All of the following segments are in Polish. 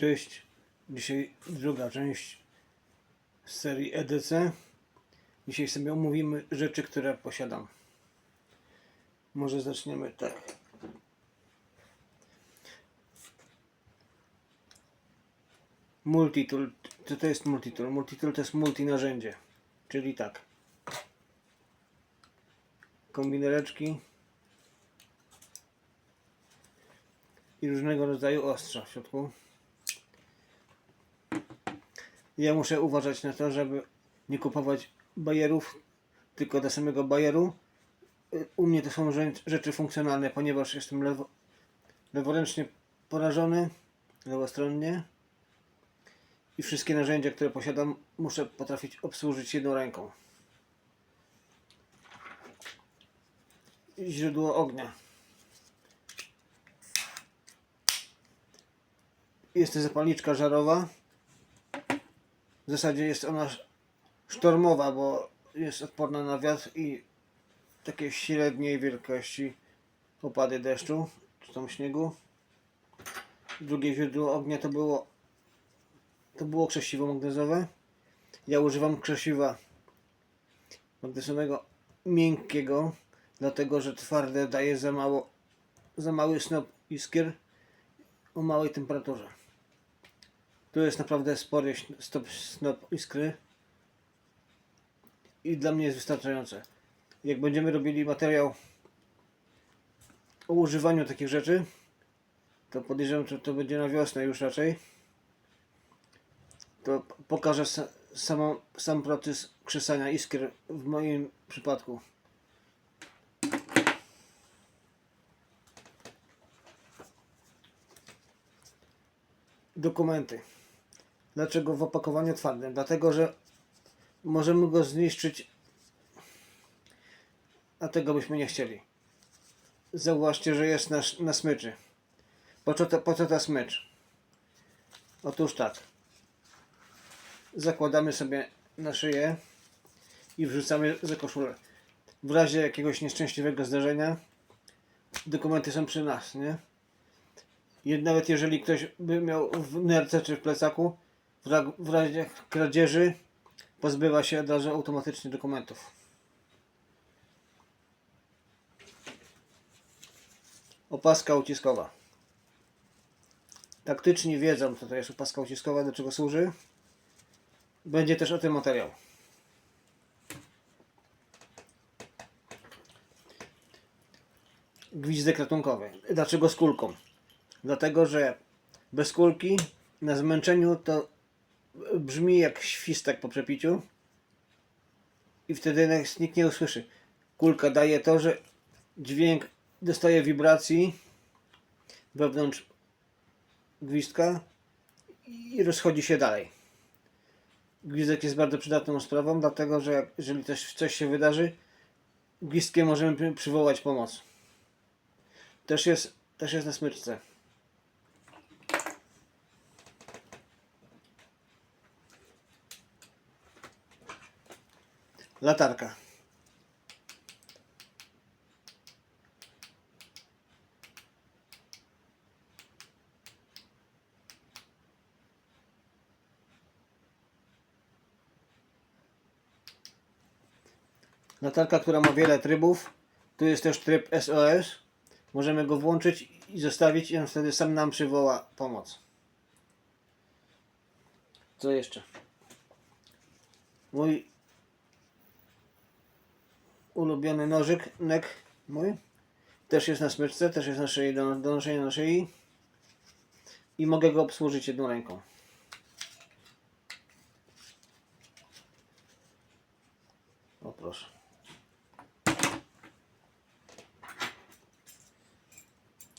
Cześć, dzisiaj druga część z serii EDC. Dzisiaj sobie omówimy rzeczy, które posiadam. Może zaczniemy tak. Multitool. Co to jest multitool? Multitool to jest multinarzędzie. Czyli tak. Kombinereczki i różnego rodzaju ostrza w środku. Ja muszę uważać na to, żeby nie kupować bajerów tylko do samego bajeru. U mnie to są rze- rzeczy funkcjonalne, ponieważ jestem lewo, leworęcznie porażony, lewostronnie i wszystkie narzędzia, które posiadam, muszę potrafić obsłużyć jedną ręką. Źródło ognia. Jest to zapalniczka żarowa. W zasadzie jest ona sz- sztormowa, bo jest odporna na wiatr i takie średniej wielkości opady deszczu czy tam śniegu. Drugie źródło ognia to było to było krzesiwo magnezowe. Ja używam krzesiwa magnezowego miękkiego, dlatego że twarde daje za mało za mały snop iskier o małej temperaturze. Tu jest naprawdę spory stop, snop iskry i dla mnie jest wystarczające. Jak będziemy robili materiał o używaniu takich rzeczy, to podejrzewam, że to będzie na wiosnę już raczej. To pokażę sa, samą, sam proces krzesania iskier w moim przypadku. Dokumenty. Dlaczego w opakowaniu twardym? Dlatego, że możemy go zniszczyć, a tego byśmy nie chcieli. Zauważcie, że jest na, na smyczy. Po co, to, po co ta smycz? Otóż tak. Zakładamy sobie na szyję i wrzucamy za koszulę. W razie jakiegoś nieszczęśliwego zdarzenia dokumenty są przy nas, nie? Nawet jeżeli ktoś by miał w nerce czy w plecaku, w, ra- w razie kradzieży pozbywa się od razu automatycznie dokumentów. Opaska uciskowa. Taktyczni wiedzą, co to jest opaska uciskowa, do czego służy. Będzie też o tym materiał. Gwizdek ratunkowy. Dlaczego z kulką? Dlatego, że bez kulki na zmęczeniu to brzmi jak świstak po przepiciu i wtedy nikt nie usłyszy. Kulka daje to, że dźwięk dostaje wibracji wewnątrz gwizdka i rozchodzi się dalej. Gwizdek jest bardzo przydatną sprawą, dlatego że jeżeli coś, coś się wydarzy, gwizdkiem możemy przy- przywołać pomoc. Też jest, też jest na smyczce. Latarka. Latarka, która ma wiele trybów. Tu jest też tryb SOS. Możemy go włączyć i zostawić i on wtedy sam nam przywoła pomoc. Co jeszcze? Mój ulubiony nożyk, nek mój. Też jest na smyczce, też jest na szyi, do, do noszenia na szyi. I mogę go obsłużyć jedną ręką. O proszę.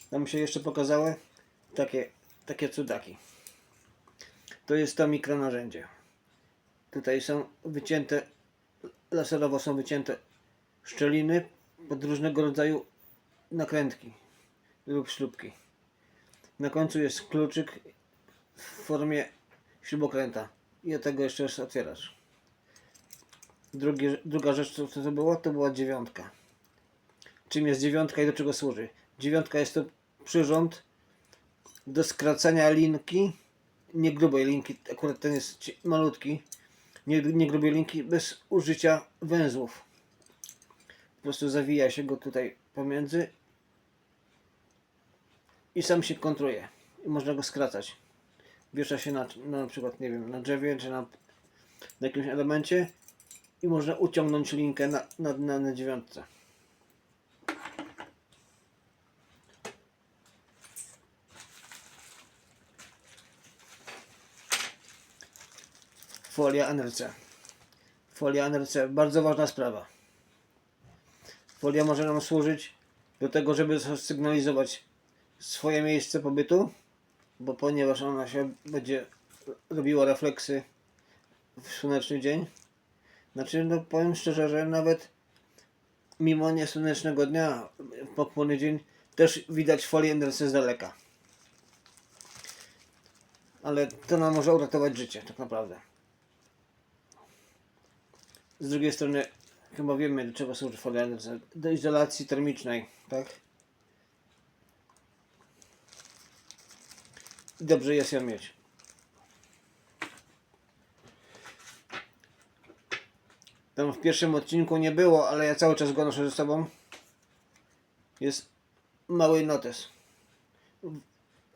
Tam się jeszcze pokazały takie, takie cudaki. To jest to mikronarzędzie. Tutaj są wycięte, laserowo są wycięte szczeliny pod różnego rodzaju nakrętki lub śrubki. Na końcu jest kluczyk w formie śrubokręta i od tego jeszcze otwieracz. Drugie, druga rzecz, co to było, to była dziewiątka. Czym jest dziewiątka i do czego służy? Dziewiątka jest to przyrząd do skracania linki nie grubej linki, akurat ten jest malutki, nie, nie grubej linki, bez użycia węzłów. Po prostu zawija się go tutaj pomiędzy i sam się kontruje. I można go skracać. Wiesza się na, na przykład, nie wiem, na drzewie czy na, na jakimś elemencie i można uciągnąć linkę na, na, na, dziewiątce. Folia NRC. Folia NRC, bardzo ważna sprawa. Folia może nam służyć do tego, żeby sygnalizować swoje miejsce pobytu, bo ponieważ ona się będzie robiła refleksy w słoneczny dzień. Znaczy, no powiem szczerze, że nawet mimo niesłonecznego dnia, pochmurny dzień, też widać folię NRC z daleka. Ale to nam może uratować życie, tak naprawdę. Z drugiej strony, chyba wiemy, do czego służy folia NRC. Do izolacji termicznej, tak? Dobrze jest ją mieć. Tam w pierwszym odcinku nie było, ale ja cały czas go noszę ze sobą. Jest mały notes.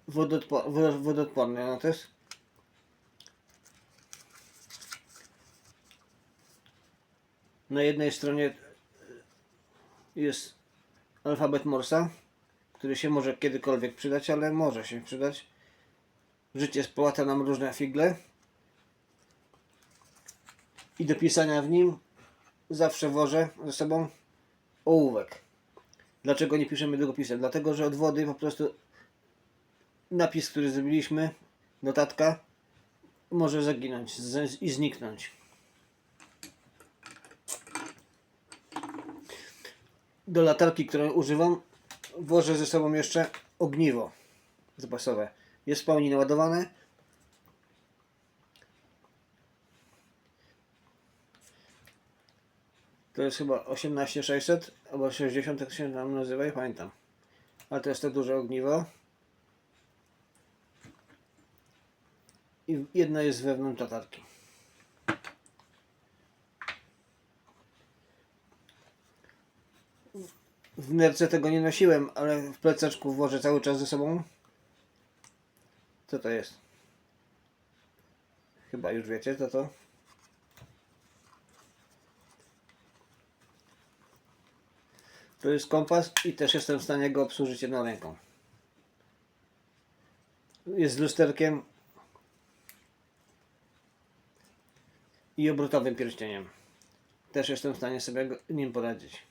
Wodoodpo- wo- wodoodporny notes. Na jednej stronie jest alfabet Morsa, który się może kiedykolwiek przydać, ale może się przydać. Życie spłata nam różne figle. I do pisania w nim zawsze wożę ze sobą ołówek. Dlaczego nie piszemy długopisem? Dlatego, że od wody po prostu napis, który zrobiliśmy, notatka, może zaginąć i zniknąć. Do latarki, którą używam, włożę ze sobą jeszcze ogniwo zapasowe. Jest w pełni naładowane. To jest chyba 18600 albo 60, jak się tam nazywa, nie pamiętam. Ale to jest to duże ogniwo. I jedno jest wewnątrz latarki. W nerce tego nie nosiłem, ale w plecaczku włożę cały czas ze sobą. Co to jest? Chyba już wiecie, co to? To jest kompas i też jestem w stanie go obsłużyć jedną ręką. Jest z lusterkiem i obrotowym pierścieniem. Też jestem w stanie sobie nim poradzić.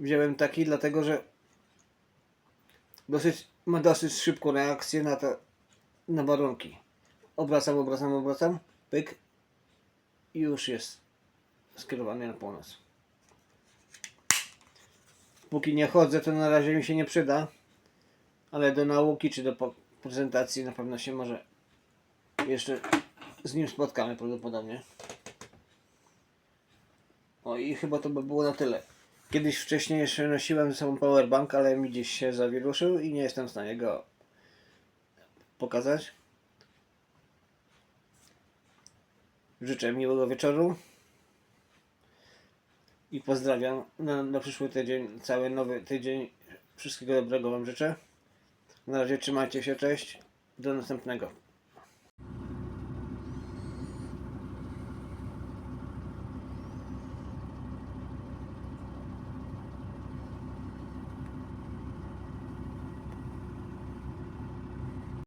Wziąłem taki dlatego, że dosyć, ma dosyć szybką reakcję na to, na warunki. Obracam, obracam, obracam, pyk i już jest skierowany na północ. Póki nie chodzę, to na razie mi się nie przyda, ale do nauki czy do prezentacji na pewno się może jeszcze z nim spotkamy prawdopodobnie. O i chyba to by było na tyle. Kiedyś wcześniej jeszcze nosiłem ze sobą powerbank, ale mi gdzieś się zawiruszył i nie jestem w stanie go pokazać. Życzę miłego wieczoru i pozdrawiam na, na przyszły tydzień, cały nowy tydzień. Wszystkiego dobrego Wam życzę. Na razie trzymajcie się, cześć. Do następnego.